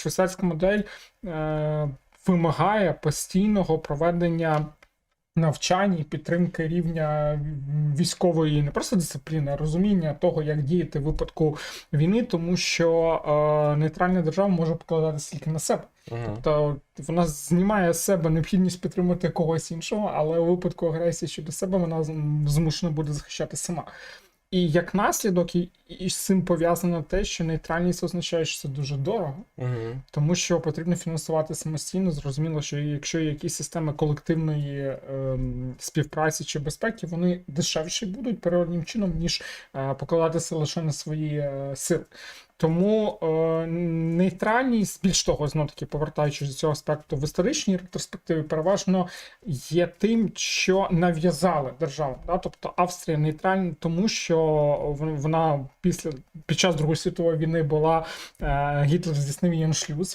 швейцарська модель е, вимагає постійного проведення навчань і підтримки рівня військової не просто дисципліни, а розуміння того, як діяти в випадку війни, тому що е, нейтральна держава може покладатися тільки на себе. Мгм. Тобто вона знімає з себе необхідність підтримати когось іншого, але у випадку агресії щодо себе вона змушена буде захищати сама. І як наслідок, і, і з цим пов'язано те, що нейтральність означає, що це дуже дорого, угу. тому що потрібно фінансувати самостійно. Зрозуміло, що якщо є якісь системи колективної ем, співпраці чи безпеки, вони дешевші будуть природнім чином, ніж е, покладатися лише на свої е, сили. Тому е, нейтральність, більш того, знов таки повертаючись до цього аспекту в історичній ретроспективі, переважно є тим, що нав'язали держава. Да? Тобто Австрія нейтральна, тому що вона після під час Другої світової війни була е, Гітлер здійснив її